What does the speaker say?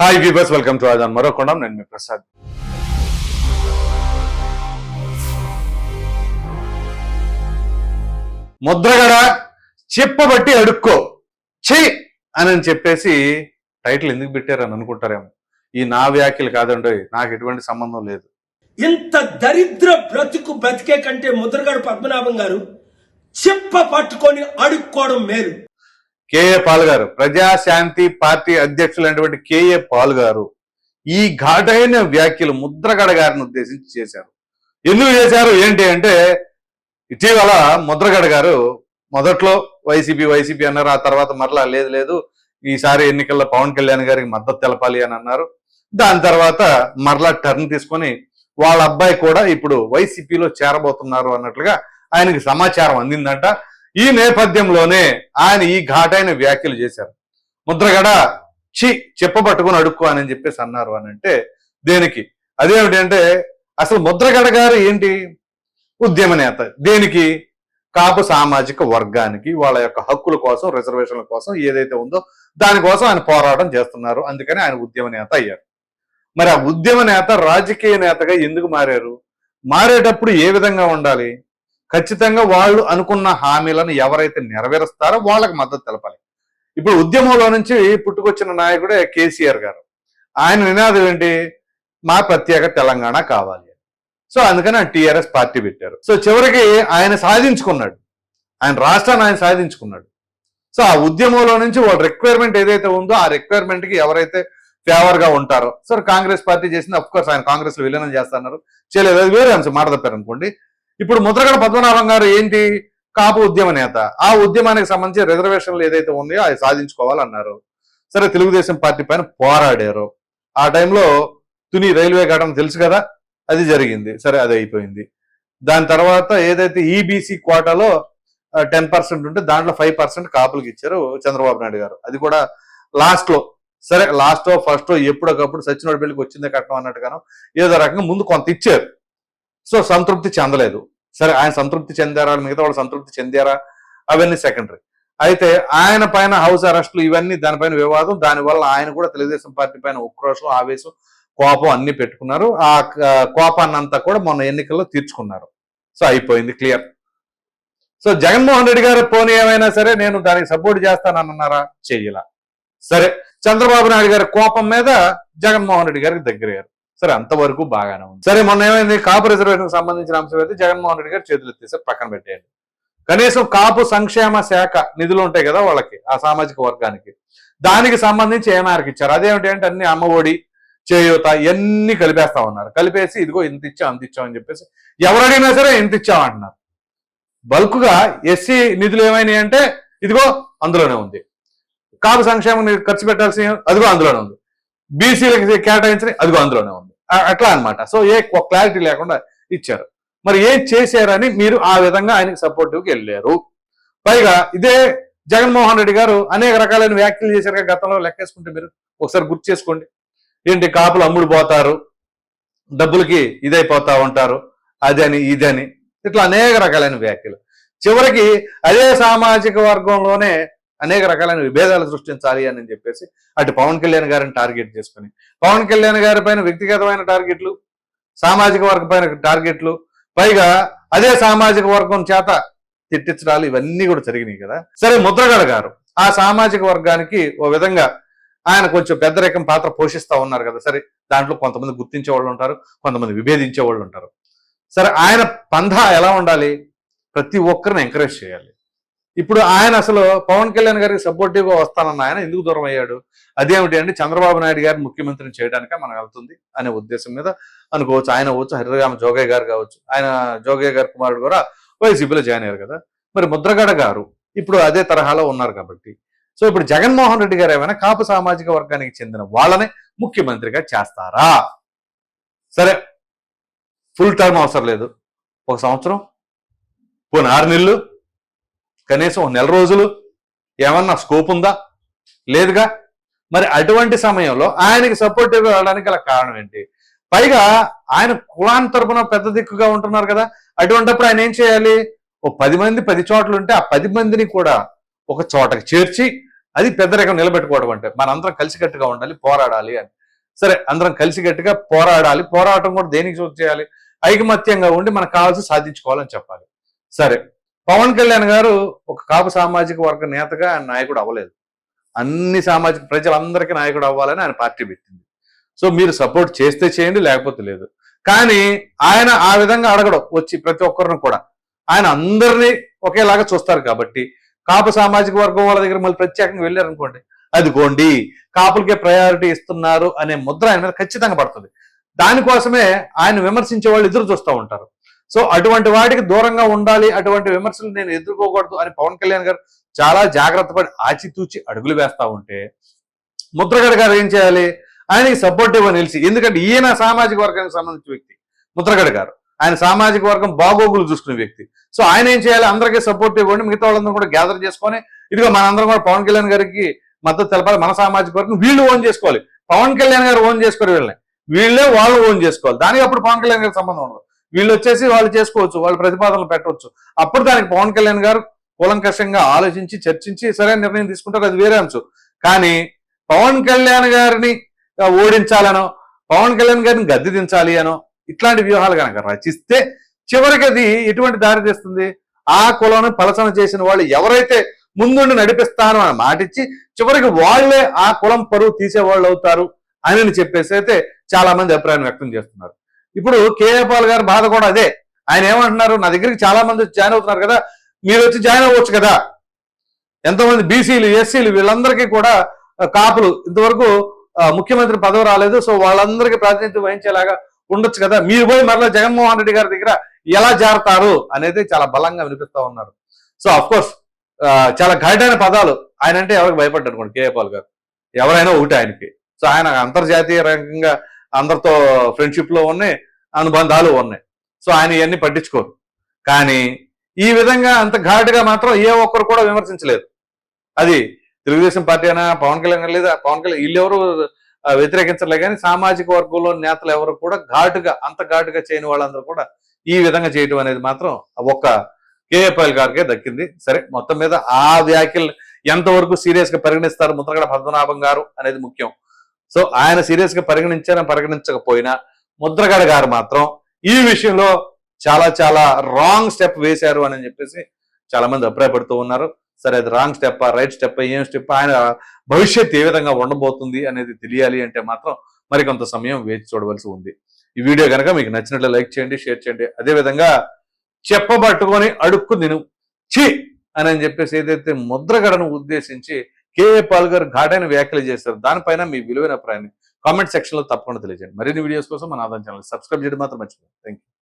Hi viewers welcome to ఆదాన్ మరో కొండం నేను మీ ప్రసాద్ ముద్రగడ చెప్పబట్టి అడుక్కో. ఛీ! అని చెప్పేసి టైటిల్ ఎందుకు పెట్టారని అనుకుంటారేమో. ఈ నా వ్యాఖ్యలు కాదండి నాకు ఎటువంటి సంబంధం లేదు. ఇంత దరిద్ర బ్రతుకు బ్రతికే కంటే ముద్రగడ పద్మనాభం గారు చెప్ప పట్టుకొని అడుక్కోవడం మేలు. కేఏ పాల్ గారు ప్రజాశాంతి పార్టీ అధ్యక్షులైనటువంటి కేఏ పాల్ గారు ఈ ఘాటైన వ్యాఖ్యలు ముద్రగడ గారిని ఉద్దేశించి చేశారు. ఎందుకు చేశారు? ఏంటి అంటే ఇటీవల ముద్రగడ గారు మొదట్లో వైసీపీ వైసీపీ అన్నారు ఆ తర్వాత మరలా లేదు లేదు ఈసారి ఎన్నికల్లో పవన్ కళ్యాణ్ గారికి మద్దతు తెలపాలి అని అన్నారు. దాని తర్వాత మరలా టర్న్ తీసుకొని వాళ్ళ అబ్బాయి కూడా ఇప్పుడు వైసీపీలో చేరబోతున్నారు అన్నట్లుగా ఆయనకి సమాచారం అందిందంట. ఈ నేపథ్యంలోనే ఆయన ఈ ఘాటైన వ్యాఖ్యలు చేశారు. ముద్రగడ చి చెప్పబట్టుకుని అడుక్కో అని చెప్పేసి అన్నారు అని అంటే దేనికి? అదేమిటంటే అసలు ముద్రగడ గారు ఏంటి? ఉద్యమ నేత. దేనికి? కాపు సామాజిక వర్గానికి వాళ్ళ యొక్క హక్కుల కోసం రిజర్వేషన్ల కోసం ఏదైతే ఉందో దానికోసం ఆయన పోరాటం చేస్తున్నారు. అందుకని ఆయన ఉద్యమ నేత అయ్యారు. మరి ఆ ఉద్యమ నేత రాజకీయ నేతగా ఎందుకు మారారు? మారేటప్పుడు ఏ విధంగా ఉండాలి? ఖచ్చితంగా వాళ్ళు అనుకున్న హామీలను ఎవరైతే నెరవేరుస్తారో వాళ్ళకి మద్దతు తెలపాలి. ఇప్పుడు ఉద్యమంలో నుంచి పుట్టుకొచ్చిన నాయకుడే కేసీఆర్ గారు. ఆయన నినాదం ఏంటి? మా ప్రత్యేక తెలంగాణ కావాలి సో అందుకని టీఆర్ఎస్ పార్టీ పెట్టారు. సో చివరికి ఆయన సాధించుకున్నాడు. ఆయన రాష్ట్రాన్ని ఆయన సాధించుకున్నాడు. సో ఆ ఉద్యమంలో నుంచి వాళ్ళ రిక్వైర్మెంట్ ఏదైతే ఉందో ఆ రిక్వైర్మెంట్కి ఎవరైతే ఫేవర్గా ఉంటారో సో కాంగ్రెస్ పార్టీ చేసింది అఫ్ కోర్స్ ఆయన కాంగ్రెస్లో విలీనం చేస్తున్నారు చేయలేదు అది వేరే అంశం. మాట తప్పారు అనుకోండి. ఇప్పుడు ముద్రగడ పద్మనాభం గారు ఏంటి? కాపు ఉద్యమ నేత. ఆ ఉద్యమానికి సంబంధించి రిజర్వేషన్లు ఏదైతే ఉన్నాయో అది సాధించుకోవాలన్నారు. సరే తెలుగుదేశం పార్టీ పైన పోరాడారు. ఆ టైంలో తుని రైల్వే ఘటన తెలుసు కదా? అది జరిగింది. సరే అది అయిపోయింది. దాని తర్వాత ఏదైతే ఈబీసీ కోటాలో టెన్ పర్సెంట్ ఉంటే దాంట్లో ఫైవ్ పర్సెంట్ కాపులకు ఇచ్చారు చంద్రబాబు నాయుడు గారు. అది కూడా లాస్ట్లో సరే లాస్ట్ ఫస్ట్ ఎప్పుడొకప్పుడు సచిన్ పెళ్ళికి వచ్చిందే కట్టడం అన్నట్టుగాను ఏదో రకంగా ముందు కొంత ఇచ్చారు. సో సంతృప్తి చెందలేదు. సరే ఆయన సంతృప్తి చెందారా? మిగతా వాళ్ళు సంతృప్తి చెందారా? అవన్నీ సెకండరీ అయితే ఆయన పైన హౌస్ అరెస్టులు ఇవన్నీ దానిపైన వివాదం. దానివల్ల ఆయన కూడా తెలుగుదేశం పార్టీ పైన ఉక్రోషం ఆవేశం కోపం అన్ని పెట్టుకున్నారు. ఆ కోపాన్నంతా కోపాన్ని అంతా కూడా మొన్న ఎన్నికల్లో తీర్చుకున్నారు. సో అయిపోయింది క్లియర్ సో జగన్మోహన్ రెడ్డి గారు పోనీ ఏమైనా సరే నేను దానికి సపోర్ట్ చేస్తానన్నారా? చెయ్యలా సరే చంద్రబాబు నాయుడు గారి కోపం మీద జగన్మోహన్ రెడ్డి గారికి దగ్గరయ్యారు. సరే అంతవరకు బాగానే ఉంది. సరే మొన్న ఏమైంది? కాపు రిజర్వేషన్ సంబంధించిన అంశం అయితే జగన్మోహన్ రెడ్డి గారు చేతులు ఎత్తేసారు పక్కన పెట్టేయండి. కనీసం కాపు సంక్షేమ శాఖ నిధులు ఉంటాయి కదా వాళ్ళకి ఆ సామాజిక వర్గానికి. దానికి సంబంధించి ఏ మేరకు ఇచ్చారు? అదేమిటి అంటే అన్ని అమ్మఒడి చేయూత ఇవన్నీ కలిపేస్తా ఉన్నారు. కలిపేసి ఇదిగో ఇంత ఇచ్చాం అంత ఇచ్చాం అని చెప్పేసి ఎవరడిగినా సరే ఇంత ఇచ్చాం అంటున్నారు. బల్క్గా ఎస్సీ నిధులు ఏమైనాయి అంటే ఇదిగో అందులోనే ఉంది. కాపు సంక్షేమం ఖర్చు పెట్టాల్సి అదిగో అందులోనే ఉంది. బీసీలకు కేటాయించిన అదిగో అందులోనే ఉంది. అట్లా అన్నమాట. సో ఏ క్లారిటీ లేకుండా ఇచ్చారు. మరి ఏం చేశారని మీరు ఆ విధంగా ఆయనకి సపోర్టివ్కి వెళ్ళారు. పైగా ఇదే జగన్మోహన్ రెడ్డి గారు అనేక రకాలైన వ్యాఖ్యలు చేశారు గతంలో లెక్కేసుకుంటే మీరు ఒకసారి గుర్తు చేసుకోండి. ఏంటి కాపులు అమ్ముడు పోతారు డబ్బులకి ఇదైపోతా ఉంటారు అదని ఇదని ఇట్లా అనేక రకాలైన వ్యాఖ్యలు. చివరికి అదే సామాజిక వర్గంలోనే అనేక రకాలైన విభేదాలు సృష్టించాలి అని చెప్పేసి అటు పవన్ కళ్యాణ్ గారిని టార్గెట్ చేసుకుని పవన్ కళ్యాణ్ గారి పైన వ్యక్తిగతమైన టార్గెట్లు సామాజిక వర్గం పైన టార్గెట్లు పైగా అదే సామాజిక వర్గం చేత తిట్టించడాలు ఇవన్నీ కూడా జరిగినాయి కదా. సరే ముద్రగడ గారు ఆ సామాజిక వర్గానికి ఓ విధంగా ఆయన కొంచెం పెద్దరికం పాత్ర పోషిస్తా ఉన్నారు కదా. సరే దాంట్లో కొంతమంది గుర్తించే వాళ్ళు ఉంటారు కొంతమంది విభేదించే వాళ్ళు ఉంటారు. సరే ఆయన పంధా ఎలా ఉండాలి? ప్రతి ఒక్కరిని ఎంకరేజ్ చేయాలి. ఇప్పుడు ఆయన అసలు పవన్ కళ్యాణ్ గారికి సపోర్టివ్గా వస్తానన్న ఆయన ఎందుకు దూరం అయ్యాడు? అదేమిటి అంటే చంద్రబాబు నాయుడు గారిని ముఖ్యమంత్రిని చేయడానికే మనం వెళ్తుంది అనే ఉద్దేశం మీద అనుకోవచ్చు. ఆయన అవ్వచ్చు హరిరామ జోగయ్య గారు కావచ్చు. ఆయన జోగయ్య గారి కుమారుడు కూడా వైసీపీలో జాయిన్ అయ్యారు కదా. మరి ముద్రగడ గారు ఇప్పుడు అదే తరహాలో ఉన్నారు కాబట్టి. సో ఇప్పుడు జగన్మోహన్ రెడ్డి గారు ఏమైనా కాపు సామాజిక వర్గానికి చెందిన వాళ్ళని ముఖ్యమంత్రిగా చేస్తారా? సరే ఫుల్ టర్మ్ అవసరం లేదు. ఒక సంవత్సరం? పోనీ ఆరు నెలలు? కనీసం నెల రోజులు ఏమన్నా స్కోప్ ఉందా? లేదుగా? మరి అటువంటి సమయంలో ఆయనకి సపోర్టివ్గా వెళ్ళడానికి గల కారణం ఏంటి? పైగా ఆయన కులాన్ తరపున పెద్ద దిక్కుగా ఉంటున్నారు కదా అటువంటిప్పుడు ఆయన ఏం చేయాలి? ఓ పది మంది పది చోట్ల ఉంటే ఆ పది మందిని కూడా ఒక చోటకి చేర్చి అది పెద్దరికం నిలబెట్టుకోవడం అంటే మనందరం కలిసికట్టుగా ఉండాలి పోరాడాలి అని. సరే అందరం కలిసికట్టుగా పోరాడాలి పోరాటం కూడా దేనికి చోటు చేయాలి? ఐకమత్యంగా ఉండి మనకు కావాల్సి సాధించుకోవాలని చెప్పాలి. సరే పవన్ కళ్యాణ్ గారు ఒక కాపు సామాజిక వర్గ నేతగా ఆయన నాయకుడు అవ్వలేదు. అన్ని సామాజిక ప్రజలందరికీ నాయకుడు అవ్వాలని ఆయన పార్టీ పెట్టింది. సో మీరు సపోర్ట్ చేస్తే చేయండి లేకపోతే లేదు. కానీ ఆయన ఆ విధంగా అడగడం వచ్చి ప్రతి ఒక్కరిని కూడా. ఆయన అందరినీ ఒకేలాగా చూస్తారు కాబట్టి. కాపు సామాజిక వర్గం వాళ్ళ దగ్గర మళ్ళీ ప్రత్యేకంగా వెళ్ళారనుకోండి అదిగోండి కాపులకే ప్రయారిటీ ఇస్తున్నారు అనే ముద్ర ఆయన మీద ఖచ్చితంగా పడుతుంది. దానికోసమే ఆయన విమర్శించే వాళ్ళు ఎదురు చూస్తూ ఉంటారు. సో అటువంటి వాటికి దూరంగా ఉండాలి అటువంటి విమర్శలు నేను ఎదుర్కోకూడదు అని పవన్ కళ్యాణ్ గారు చాలా జాగ్రత్త పడి ఆచితూచి అడుగులు వేస్తా ఉంటే ముద్రగడ గారు ఏం చేయాలి? ఆయనకి సపోర్టివ్ అని నిలిచి ఎందుకంటే ఈయన సామాజిక వర్గానికి సంబంధించిన వ్యక్తి ముద్రగడ గారు. ఆయన సామాజిక వర్గం బాగోగులు చూసుకునే వ్యక్తి. సో ఆయన ఏం చేయాలి? అందరికీ సపోర్టివ్ ఇవ్వండి మిగతా వాళ్ళందరూ కూడా గ్యాదర్ చేసుకొని ఇదిగో మనందరం కూడా పవన్ కళ్యాణ్ గారికి మద్దతు తెలపాలి మన సామాజిక వర్గం వీళ్ళు ఓన్ చేసుకోవాలి. పవన్ కళ్యాణ్ గారు ఓన్ చేసుకోరు వీళ్ళని వీళ్ళే వాళ్ళు ఓన్ చేసుకోవాలి. దానికి అప్పుడు పవన్ కళ్యాణ్ గారికి సంబంధం ఉండదు. వీళ్ళు వచ్చేసి వాళ్ళు చేసుకోవచ్చు వాళ్ళు ప్రతిపాదనలు పెట్టవచ్చు. అప్పుడు దానికి పవన్ కళ్యాణ్ గారు కూలంకషంగా ఆలోచించి చర్చించి సరైన నిర్ణయం తీసుకుంటారు అది వేరే అంశం. కానీ పవన్ కళ్యాణ్ గారిని ఓడించాలనో పవన్ కళ్యాణ్ గారిని గద్దె దించాలి అనో ఇట్లాంటి వ్యూహాలు కనుక రచిస్తే చివరికి అది ఎటువంటి దారి తీస్తుంది? ఆ కులను పలసన చేసిన వాళ్ళు ఎవరైతే ముందుండి నడిపిస్తాను అని మాటిచ్చి చివరికి వాళ్ళే ఆ కులం పరువు తీసేవాళ్ళు అవుతారు అని చెప్పేసి అయితే చాలా మంది అభిప్రాయం వ్యక్తం చేస్తున్నారు. ఇప్పుడు కేఏ పాల్ గారి బాధ కూడా అదే. ఆయన ఏమంటున్నారు? నా దగ్గరికి చాలా మంది జాయిన్ అవుతున్నారు కదా. మీరు వచ్చి జాయిన్ అవ్వచ్చు కదా. ఎంతోమంది బీసీలు ఎస్సీలు వీళ్ళందరికీ కూడా కాపులు. ఇంతవరకు ముఖ్యమంత్రి పదవి రాలేదు. సో వాళ్ళందరికీ ప్రాతినిధ్యం వహించేలాగా ఉండొచ్చు కదా. మీరు పోయి మరలా జగన్మోహన్ రెడ్డి గారి దగ్గర ఎలా జారుతారు అనేది చాలా బలంగా వినిపిస్తా ఉన్నారు. సో అఫ్ కోర్స్ చాలా ఘాటైన పదాలు. ఆయన అంటే ఎవరికి భయపడ్డారు అనుకోండి కేఏ పాల్ గారు. ఎవరైనా ఒకటి ఆయనకి. సో ఆయన అంతర్జాతీయ రంగంగా అందరితో ఫ్రెండ్షిప్లో ఉన్నాయి అనుబంధాలు ఉన్నాయి. సో ఆయన ఇవన్నీ పట్టించుకోరు. కానీ ఈ విధంగా అంత ఘాటుగా మాత్రం ఏ ఒక్కరు కూడా విమర్శించలేదు. అది తెలుగుదేశం పార్టీ అయినా పవన్ కళ్యాణ్ లేదా పవన్ కళ్యాణ్ వీళ్ళెవరు వ్యతిరేకించలే కానీ సామాజిక వర్గంలో నేతలు ఎవరు కూడా ఘాటుగా అంత ఘాటుగా చేయని వాళ్ళందరూ కూడా ఈ విధంగా చేయటం అనేది మాత్రం ఒక్క కేఏపల్ గారికే దక్కింది. సరే మొత్తం మీద ఆ వ్యాఖ్యలు ఎంతవరకు సీరియస్గా పరిగణిస్తారు ముద్రగడ పద్మనాభం గారు అనేది ముఖ్యం. సో ఆయన సీరియస్గా పరిగణించారా పరిగణించకపోయినా ముద్రగడ గారు మాత్రం ఈ విషయంలో చాలా చాలా రాంగ్ స్టెప్ వేశారు అని చెప్పేసి చాలా మంది అభిప్రాయపడుతూ ఉన్నారు. సరే అది రాంగ్ స్టెప్ రైట్ స్టెప్ ఏం స్టెప్ ఆయన భవిష్యత్ ఏ విధంగా ఉండబోతుంది అనేది తెలియాలి అంటే మాత్రం మరి కొంత సమయం వేచి చూడవలసి ఉంది. ఈ వీడియో కనుక మీకు నచ్చినట్లు లైక్ చేయండి షేర్ చేయండి. అదే విధంగా చెప్పబట్టుకొని అడుక్కు నేను చి అని చెప్పేసి ఏదైతే ముద్రగడను ఉద్దేశించి కేఏ పాల్ గారు ఘాటైన వ్యాఖ్యలు చేశారు. దానిపైన మీ విలువైన అభిప్రాయాన్ని కామెంట్ సెక్షన్లో తప్పకుండా తెలియజేయండి. మరిన్ని వీడియోస్ కోసం మన ఆదాయం ఛానల్ సబ్స్క్రైబ్ చేయడం మాత్రం మర్చిపోయింది థ్యాంక్ యూ